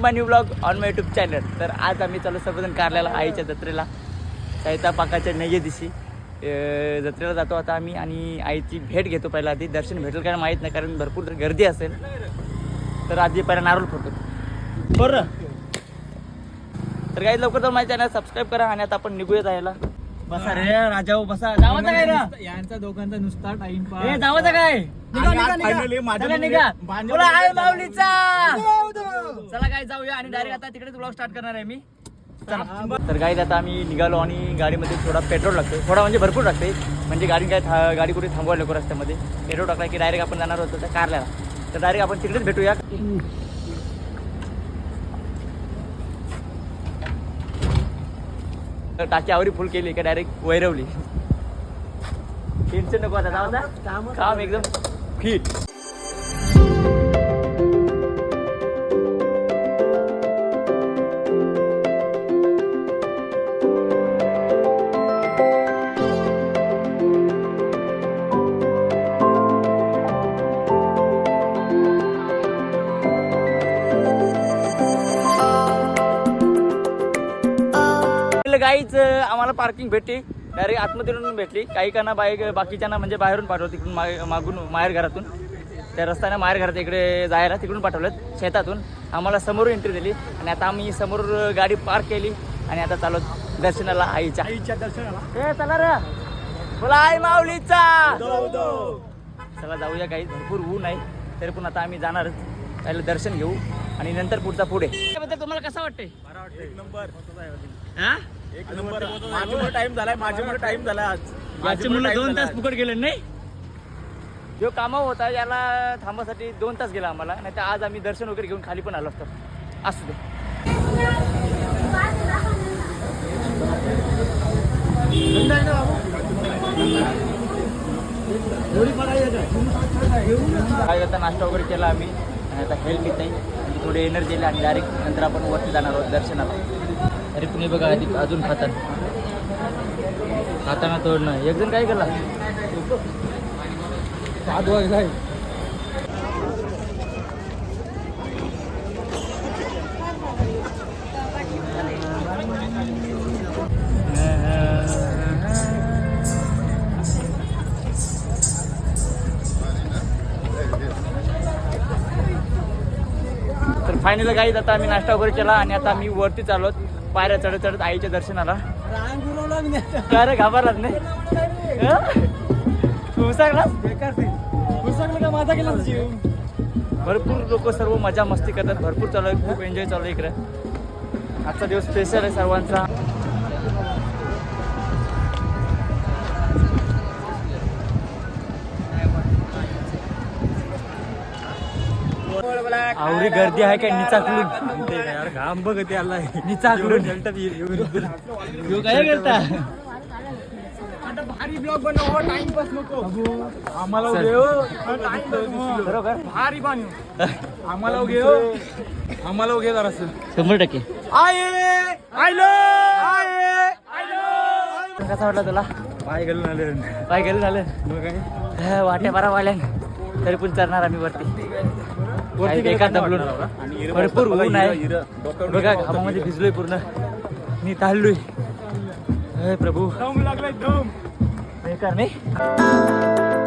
My new blog on my YouTube channel. तर आज आम्ही चालू सर्वजण कारल्याला आईच्या जत्रेला. सैता पाकाच्या नये दिवशी अं, जत्रेला जातो आता आम्ही आणि आईची भेट घेतो पहिला आधी. दर्शन भेटेल काय माहीत नाही कारण भरपूर जर गर्दी असेल. तर आधी पहिला नारळ फोडतो. बरं. तर काही लवकर जाऊन माझ्या चॅनल सबस्क्राईब करा आणि आता आपण निघूया जायला बसा रे राजा हो, बसा. जावाचा काय रे? यांचा दोघांचा नुसता ए टाइमपास जावाचा काय? निघा, निघा, निघा. Finally माझ्या चला, मुली- निघा. माझ्या बोला, आहे माऊलीचा. चला काय जाऊया आणि डायरेक्ट आता तिकडेच ब्लॉग स्टार्ट करणार आहे मी. चला. तर गाडी आता आम्ही निघालो आणि गाडीमध्ये थोडा पेट्रोल लागतो थोडा म्हणजे भरपूर लागते म्हणजे गाडी काय था- गाडी कुठे थांबवायला नको रस्त्यामध्ये. पेट्रोल टाकला की डायरेक्ट आपण जाणार होतो त्या कारल्याला तर डायरेक्ट आपण तिकडेच भेटूया. तर टाकी आवरी फुल केली का डायरेक्ट वैरवली. टेन्शन नको आता. काम एकदम फिट गाईच आम्हाला पार्किंग भेटली. डायरेक्ट आतमधून भेटली. काही काना बाईक बाकीच्यांना म्हणजे बाहेरून पाठवलं. तिकडून माग- मागून माहेर घरातून. त्या रस्त्याने माहेर घरात इकडे जायला तिकडून पाठवलं शेतातून. आम्हाला समोर एंट्री दिली. आणि आता आम्ही समोर गाडी पार्क केली. आणि आता चालू दर्शनाला आईच्या. आईच्या दर्शनाला. ए चला रे. बोला आई माऊलीचा. चला जाऊया काही. भरपूर ऊन आहे. तरी पण आता आम्ही जाणारच पहिलं दर्शन घेऊ. आणि नंतर पुढचा पुढे. त्याबद्दल तुम्हाला कसं वाटतंय? एक नंबर. एक नंबर माझ्यामुळे टाइम झालाय माझ्यामुळे टाइम झाला आज. मुलं दोन तास फुकट गेले नाही? जो कामा होता याला थांबासाठी दोन तास गेला आम्हाला. नाही तर आज आम्ही दर्शन वगैरे घेऊन खाली पण आलो असतो. असू दे. काय नाश्ता वगैरे केला आम्ही. आणि आता हेल्प घेत आहे थोडी एनर्जी येईल आणि डायरेक्ट नंतर आपण वरती जाणार आहोत दर्शनाला. अरे तुम्ही बघा आधी अजून खातात खाताना तोडणं. एक जण काय केला? सात फायनल काही आता आम्ही नाश्ता वगैरे केला आणि आता आम्ही वरती चाललो पायऱ्या चढत चढत आईच्या दर्शनाला. अरे घाबरलाच नाही? सांगला का माझा गेला जीव भरपूर लोक सर्व मजा मस्ती करतात. भरपूर चालू आहे खूप एन्जॉय चालू आहे इकडे. आजचा दिवस स्पेशल आहे सर्वांचा. आवडी गर्दी आहे काय निचाकलून. यार घाम बघ ते आलाय निचाकलून. काय करता? आता भारी ब्लॉग बनव टाइमपास नको. आम्हाला चल. उगे हो. टाइमपास नको. बरोबर. भारी बनव आम्हाला उगे हो. आम्हाला उगे जरा शंभर टक्के. आये आयलो आये आयलो. कसा वाटला तुला? पाय घालून आले पाय गेलं झालं मग काय? हा, वाट्या बारा वाल्यान तरी पण चढणार आम्ही वरती. दबलो नाही. भरपूर ऊन आहे. बघा घामामध्ये भिजलोय पूर्ण. मी ताळलोय हे प्रभू. दम लागलाय दम. बेकार नाही.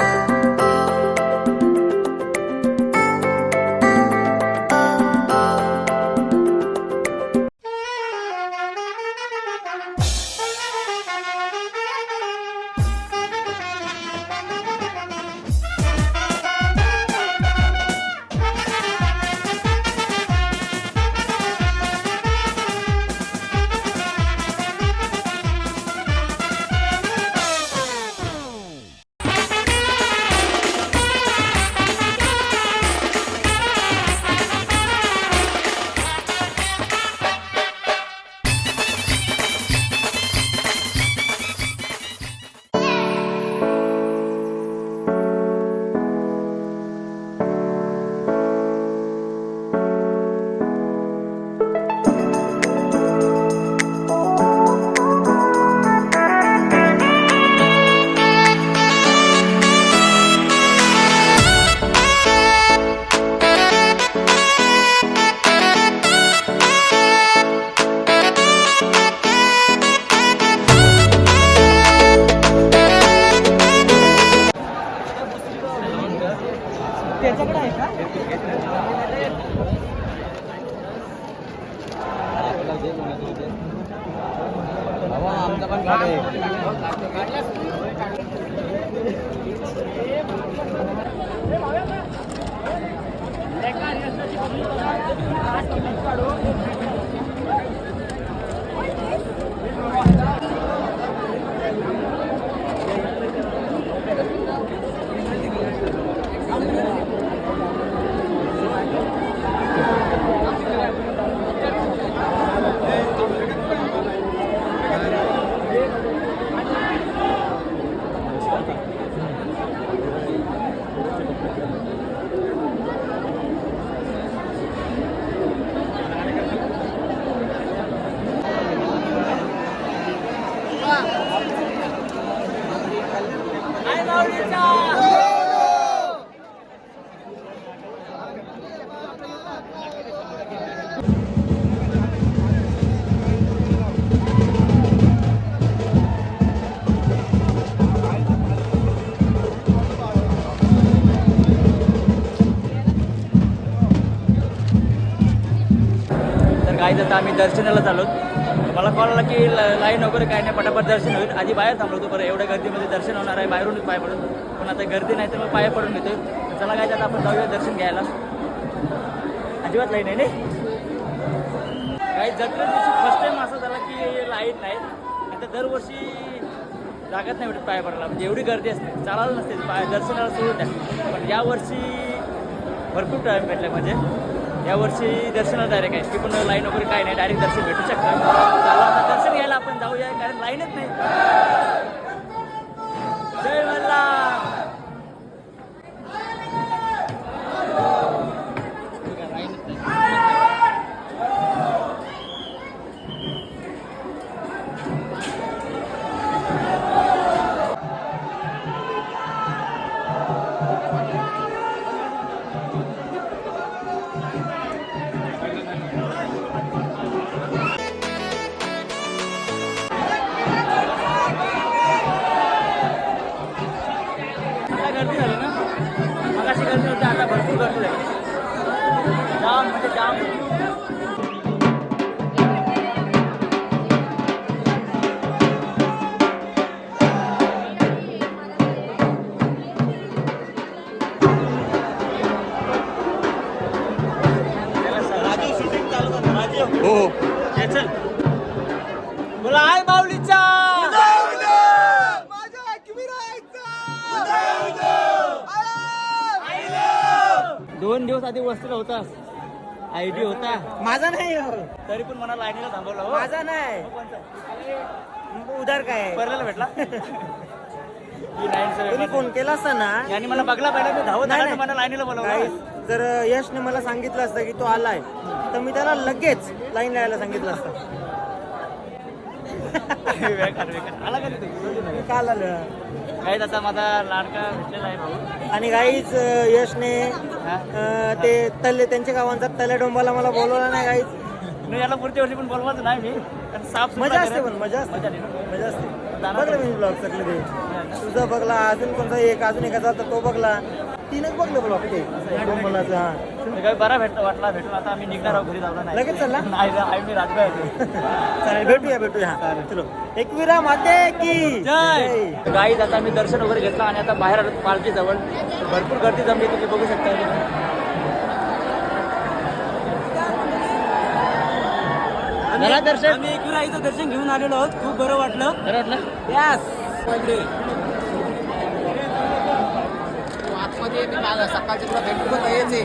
तर काय तर आम्ही दर्शनाला चालू मला कॉल आला की ल- लाईन वगैरे काय नाही पटापट दर्शन होईल. आधी बाहेर थांबलो होतो बरं एवढ्या गर्दीमध्ये दर्शन होणार आहे बाहेरून पाय पडून. पण आता गर्दी नाही तर मग पाय पडून येतो चला काय आता आपण जाऊया दर्शन घ्यायला. अजिबात लाईन आहे नाही काही जत्रे दिवशी फर्स्ट टाईम असं झाला की लाईन नाही. आता तर दरवर्षी जागत नाही भेटत पाय पडायला. म्हणजे एवढी गर्दी असते. चालायला नसते. पाय दर्शनाला सोडून द्या पण यावर्षी भरपूर टाईम भेटला म्हणजे. यावर्षी दर्शनाला डायरेक्ट आहे. की पण लाईन वगैरे काय नाही. डायरेक्ट दर्शन भेटू शकतं. आता दर्शन घ्यायला आपण जाऊया कारण लाईनच नाही. जय मल्ला तरी पण मला लाईनीला थांबवलं हो. माझा नाही? उधार काय परल्याला भेटला ही तुम्ही फोन केला असता ना यांनी मला बघला पाहिजे मी धावत नाही, आला तर नाही. मला लाईनीला काही बोलावलं जर यशने मला सांगितलं असतं की तो आलाय तर मी त्याला लगेच लाईन लावायला सांगितलं असतं बेकार, बेकार. आला का? काल आलं काहीच आता माझा लाडका भेटलेला आहे भाऊ आणि काहीच यशने हा? अं, ते तल्ले त्यांच्या गावांचा तल्ले डोंबाला मला बोलवला नाही काहीच नाही याला पुढच्या वर्षी पण बोलवायचं नाही मी. कारण साफ मजा असते पण मजा असते. मजा असते. बघलं मी ब्लॉग सगळे ते तुझं बघला अजून कोणता एक अजून एकाचा होता तो बघला. तीनच बघलं ब्लॉग ते डोंबालाचा हा. काही बरा भेटला वाटला भेटून. आता आम्ही निघणार आहोत घरी जाऊला नाही. लगेच चालला? नाही आहे मी राजबाई आहे. चालेल भेटूया भेटूया. चलो. एकविरा माते की? जय! गाईज आता मी दर्शन वगैरे घेतलं आणि आता बाहेर आलो पालखी जवळ भरपूर गर्दी जमली तुम्ही बघू शकता. झाला दर्शन. आम्ही इथं दर्शन घेऊन आलेलो आहोत. खूप बरं वाटलं. बरं वाटलं. यास सकाळची तुला भेटू तर यायचे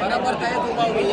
बरोबर काय तू बावडी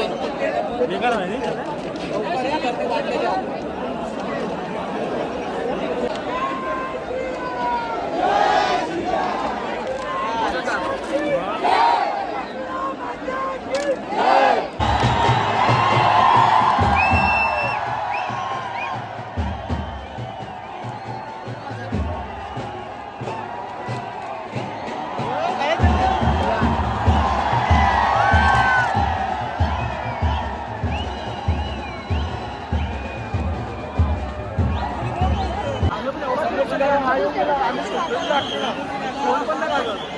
पण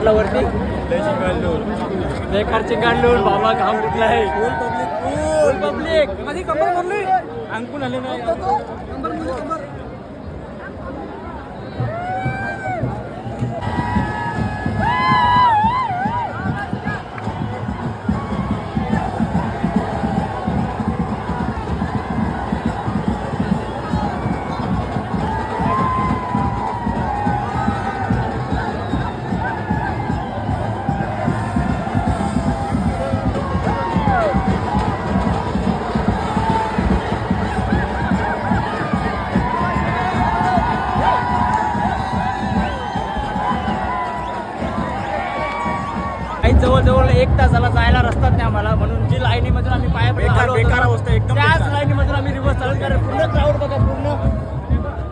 आपला वरती? बेकार चिंगाडलून बाबा घाम कुठला आहे फुल पब्लिकमध्ये कंबर भरली अंकुल आले नाही. कारण पूर्ण क्राऊड बघा पूर्ण.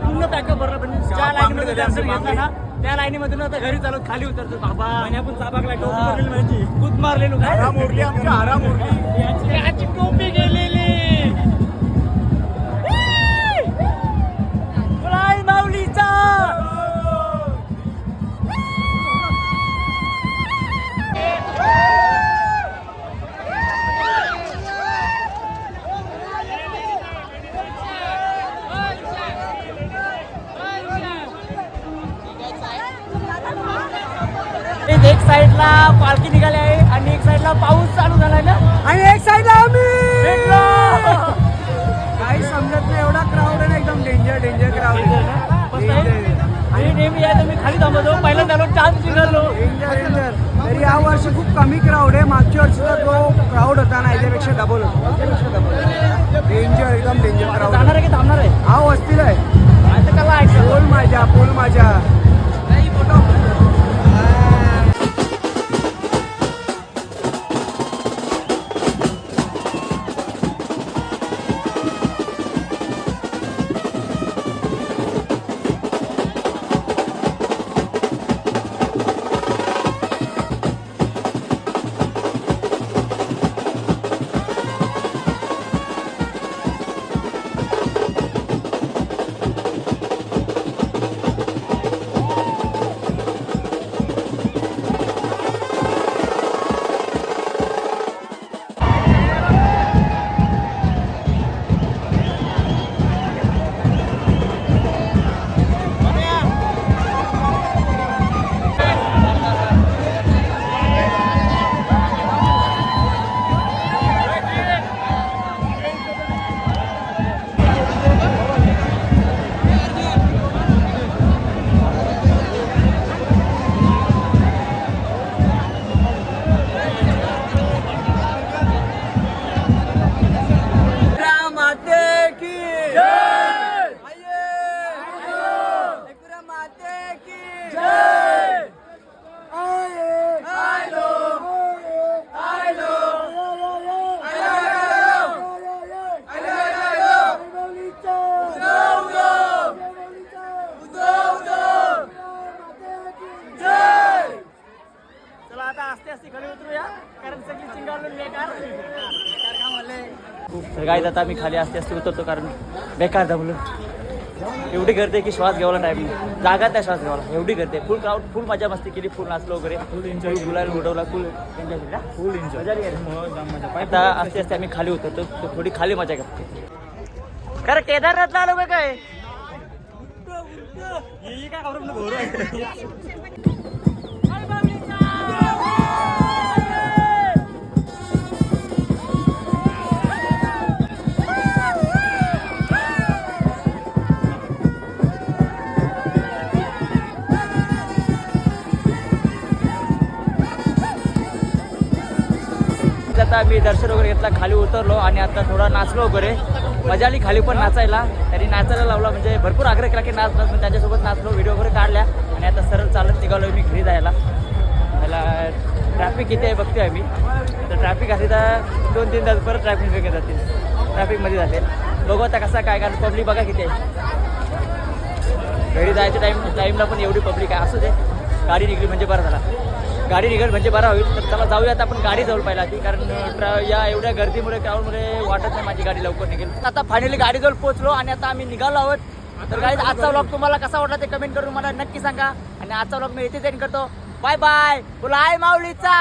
पूर्ण पॅकअप भरला पण ज्या लाईनीमध्ये दर्शन घेतलं ना त्या लाईनीमधून आता घरी चालत खाली उतरतो बाबा. आपण चाबाकला कूद मारलेलो. काय मोरली आमच्या आरा मोरली याची डेंजर डेंजर क्राऊड आहे. नेहमी यायचं मी खाली थांबतो पहिल्यांदा आलो चान्स निघालो डेंजर डेंजर तरी या वर्षी खूप कमी क्राऊड आहे. मागच्या वर्षीचा जो क्राऊड होता ना याच्यापेक्षा डबल होता याच्यापेक्षा डबल डेंजर एकदम डेंजर क्राऊड जाणार आहे की थांबणार आहे? हा वस्तीला आहे. आता कला आहे? पोल माझ्या पोल माझ्या. काय आता आम्ही खाली आस्ते आस्ते उतरतो कारण बेकार दमलो. एवढी गर्दी की श्वास घ्यायला टाईम नाही. जागा त्या श्वास घ्यायला एवढी गर्दी फुल क्राऊड फुल मजा मस्ती केली फुल नाचलो वगैरे. फुल एन्जॉय गुलाल उडवला फुल एन्जॉय केला फुल एन्जॉय आता आस्ते आस्ते आम्ही खाली उतरतो. तर थोडी खाली मजा करतो. खरं केदारनाथला आलो का? काय आता मी दर्शन वगैरे घेतला खाली उतरलो आणि आता थोडा नाचलो वगैरे. मजा आली खाली पण नाचायला. त्यांनी नाचायला लावला म्हणजे भरपूर आग्रह केला की नाच नाच मी त्यांच्यासोबत नाचलो व्हिडिओ वगैरे काढल्या. आणि आता सरळ चालत निघालो मी घरी जायला. मला ट्रॅफिक किती आहे बघतोय आम्ही. तर ट्रॅफिक असे तर दोन तीन तास परत ट्रॅफिक वेगळे जातील. ट्रॅफिकमध्ये जाते बघू आता कसा काय कारण पब्लिक बघा किती आहे. घरी जायच्या टाईम टाईमला पण एवढी पब्लिक आहे. असू दे. गाडी निघली म्हणजे बरं झाला. गाडी निघत म्हणजे बरा होईल. तर चला जाऊयात आपण गाडी जाऊ पहिला आधी कारण या एवढ्या गर्दीमुळे क्राऊडमुळे वाटत नाही माझी गाडी लवकर निघेल. आता फायनली गाडी जवळ पोहोचलो आणि आता आम्ही निघालो आहोत. तर गाडी आजचा व्लॉग तुम्हाला कसा वाटला ते कमेंट करून मला नक्की सांगा. आणि आजचा व्लॉग मी इथेच एंड करतो. बाय बाय बोला आय माऊलीचा.